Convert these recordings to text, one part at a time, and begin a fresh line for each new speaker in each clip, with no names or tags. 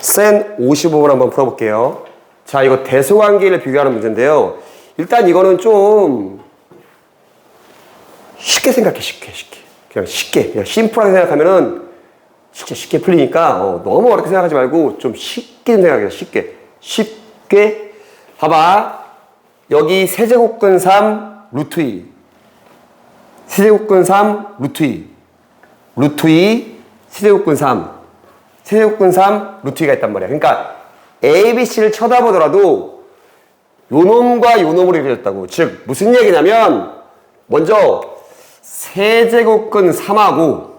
센 55번 한번 풀어볼게요. 자, 이거 대소관계를 비교하는 문제인데요. 일단 이거는 좀 쉽게 생각해, 쉽게, 쉽게. 그냥 쉽게, 그냥 심플하게 생각하면은 쉽게, 쉽게 풀리니까 어, 너무 어렵게 생각하지 말고 좀 쉽게 생각해, 쉽게. 쉽게. 봐봐. 여기 세제곱근 3 루트 2. 세제곱근 3 루트 2. 루트 2 세제곱근 3. 세제곱근 3 루트 2가 있단 말이야. 그러니까 A, B, C를 쳐다보더라도 요놈과 요놈으로 이루어졌다고. 즉 무슨 얘기냐면 먼저 세제곱근 3하고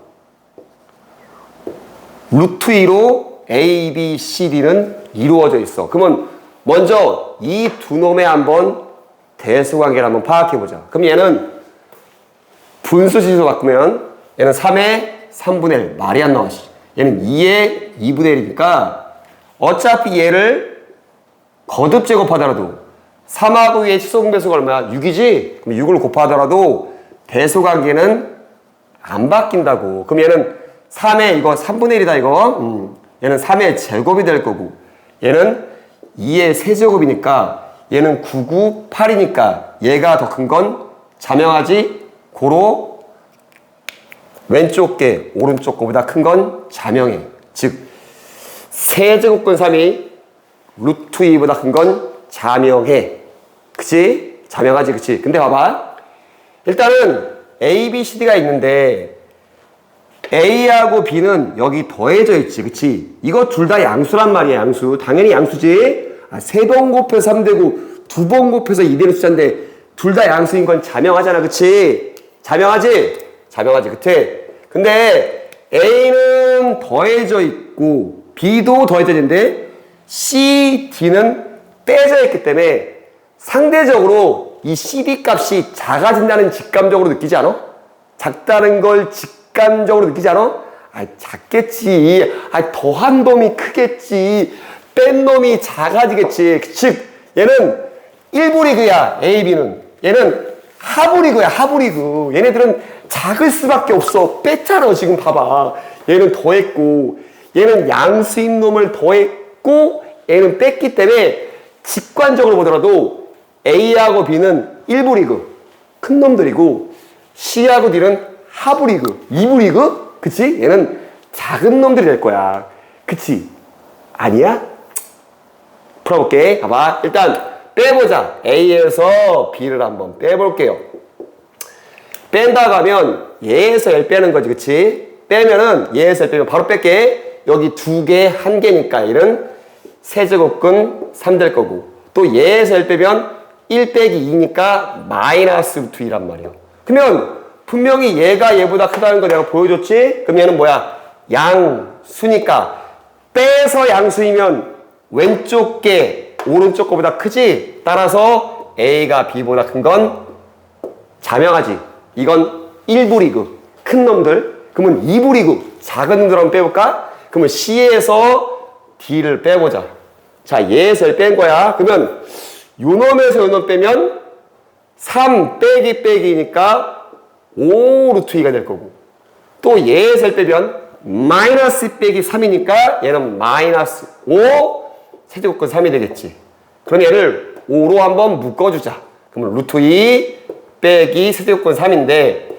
루트 2로 A, B, C, D는 이루어져 있어. 그러면 먼저 이 두 놈의 한번 대수관계를 한번 파악해 보자. 그럼 얘는 분수지수 바꾸면 얘는 3의 3분의 1 말이 안 나와. 씨. 얘는 2의 2분의 1이니까 어차피 얘를 거듭 제곱하더라도 3하고 2의 치소분배수가 얼마야? 6이지? 그럼 6을 곱하더라도 대소관계는 안 바뀐다고. 그럼 얘는 3의 이거 3분의 1이다 이거. 음. 얘는 3의 제곱이 될 거고 얘는 2의 세제곱이니까 얘는 9, 9, 8이니까 얘가 더 큰 건 자명하지 고로 왼쪽 게 오른쪽 거보다 큰 건 자명해. 즉 세제곱근 3이 루트 2보다 큰 건 자명해. 그치? 자명하지 그치? 근데 봐봐. 일단은 A, B, C, D가 있는데 A하고 B는 여기 더해져 있지, 그치? 이거 둘 다 양수란 말이야, 양수. 당연히 양수지. 아, 세번 곱해서 3되고 두 번 곱해서 2되는 숫자인데 둘 다 양수인 건 자명하잖아, 그치? 자명하지? 자명하지, 그치? 근데 A는 더해져 있고 B도 더해져 있는데 C, D는 빼져 있기 때문에 상대적으로 이 CD 값이 작아진다는 직감적으로 느끼지 않아? 작다는 걸 직감적으로 느끼지 않아? 아, 작겠지. 아, 더한 놈이 크겠지. 뺀 놈이 작아지겠지. 즉, 얘는 1부 리그야, A, B는. 얘는 하부 리그야, 하부 리그. 얘네들은 작을 수밖에 없어. 뺐잖아, 지금 봐봐. 얘는 더했고, 얘는 양수인 놈을 더했고, 얘는 뺐기 때문에 직관적으로 보더라도 A하고 B는 1부 리그, 큰 놈들이고, C하고 D는 하부 리그, 2부 리그? 그치? 얘는 작은 놈들이 될 거야. 그치? 아니야? 풀어볼게. 봐봐. 일단 빼보자. A에서 B를 한번 빼볼게요. 뺀다 가면 얘에서 1 빼는 거지. 그치? 빼면은 얘에서 1 빼면 바로 뺄게. 여기 두 개, 한 개니까 1은 세제곱근 3 될 거고 또 얘에서 1 빼면 1 빼기 2니까 마이너스 2란 말이야. 그러면 분명히 얘가 얘보다 크다는 거 내가 보여줬지? 그럼 얘는 뭐야? 양수니까 빼서 양수이면 왼쪽 게 오른쪽 거보다 크지? 따라서 A가 B보다 큰 건 자명하지. 이건 1부 리그. 큰 놈들. 그러면 2부 리그. 작은 놈들 한번 빼볼까? 그러면 C에서 D를 빼보자. 자, 얘에서 뺀 거야. 그러면 요 놈에서 요놈 빼면 3 빼기 빼기니까 5 루트 2가 될 거고. 또 얘에서 빼면 마이너스 빼기 3이니까 얘는 마이너스 5 세제곱근 3이 되겠지. 그럼 얘를 5로 한번 묶어주자. 그러면 루트 2 빼기 세제곱근 3인데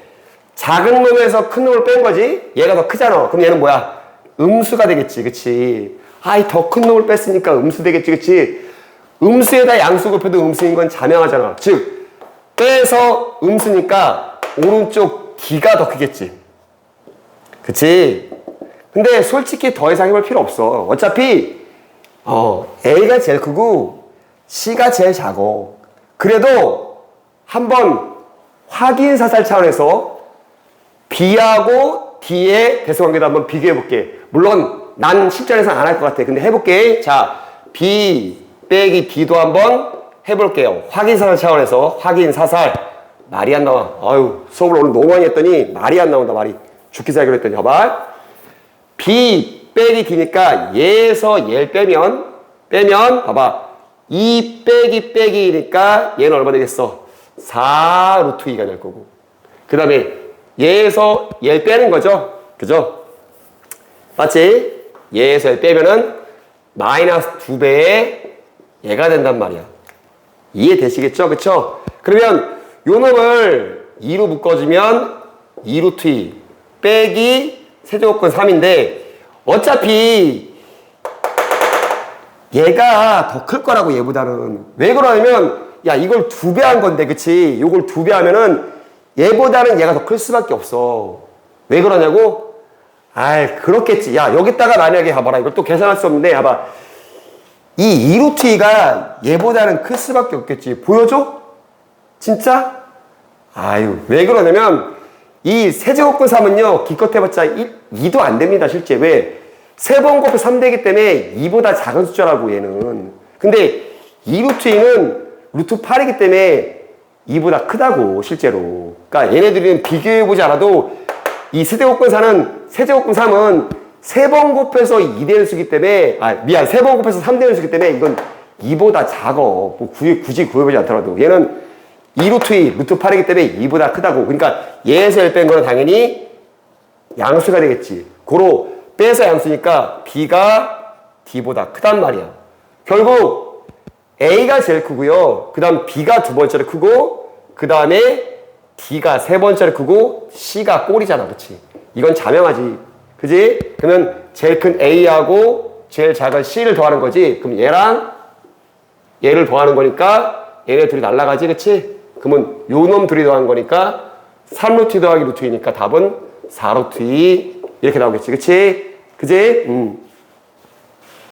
작은 놈에서 큰 놈을 뺀 거지? 얘가 더 크잖아. 그럼 얘는 뭐야? 음수가 되겠지. 그치? 아이, 더 큰 놈을 뺐으니까 음수 되겠지. 그치? 음수에다 양수 곱해도 음수인 건 자명하잖아. 즉, 빼서 음수니까 오른쪽 D가 더 크겠지. 그치? 근데 솔직히 더 이상 해볼 필요 없어. 어차피, 어, A가 제일 크고 C가 제일 작어. 그래도 한번 확인 사살 차원에서 B하고 D의 대수관계도 한번 비교해 볼게. 물론 난 실전에서 안할 것 같아. 근데 해볼게. 자, B 빼기 D도 한번 해볼게요. 확인 사살 차원에서 확인 사살. 말이 안 나와. 아유, 수업을 오늘 너무 많이 했더니 말이 안 나온다, 말이. 죽기 살기로 했더니, 봐봐. B 빼기 D니까 얘에서 얘를 빼면, 빼면, 봐봐. 2 빼기 빼기니까 얘는 얼마 되겠어? 4 루트 2가 될 거고. 그 다음에 얘에서 얘를 빼는 거죠. 그죠? 맞지? 얘에서 얘 빼면은 마이너스 2배의 얘가 된단 말이야. 이해되시겠죠? 그쵸? 그러면 요 놈을 2로 묶어주면 2루트 2 빼기 세제곱근 3인데 어차피 얘가 더 클 거라고 얘보다는. 왜 그러냐면 야 이걸 두 배 한 건데 그치? 요걸 두 배 하면은 얘보다는 얘가 더 클 수밖에 없어. 왜 그러냐고? 아이 그렇겠지. 야 여기다가 만약에 봐봐라. 이걸 또 계산할 수 없는데 봐봐. 이 2루트 2가 얘보다는 클 수밖에 없겠지. 보여줘? 진짜? 아유 왜 그러냐면 이 세제곱근 3은요 기껏 해봤자 2 도 안 됩니다 실제. 왜? 세번 곱해 3되기 때문에 2보다 작은 숫자라고 얘는. 근데 2 루트 2는 루트 8이기 때문에 2보다 크다고 실제로. 그러니까 얘네들은 비교해보지 않아도 이 세제곱근 4는 세제곱근 3은 세 번 곱해서 2되는 수기 때문에 아 미안 세 번 곱해서 3되는 수기 때문에 이건 2보다 작어. 뭐 굳이, 굳이 구해보지 않더라도. 얘는 2루트 2 루트 8이기 때문에 2보다 크다고. 그러니까 얘에서 1 뺀 거는 당연히 양수가 되겠지. 고로 빼서 양수니까 B가 D보다 크단 말이야. 결국 A가 제일 크고요. 그 다음 B가 두 번째로 크고 그 다음에 D가 세 번째로 크고 C가 꼴이잖아. 그치? 이건 자명하지. 그지? 그러면 제일 큰 A하고 제일 작은 C를 더하는 거지. 그럼 얘랑 얘를 더하는 거니까 얘네 둘이 날라가지. 그치 그러면 요놈 둘이 더한 거니까 3루트 더하기 루트이니까 답은 4루트 2 이렇게 나오겠지. 그치? 그지? 음.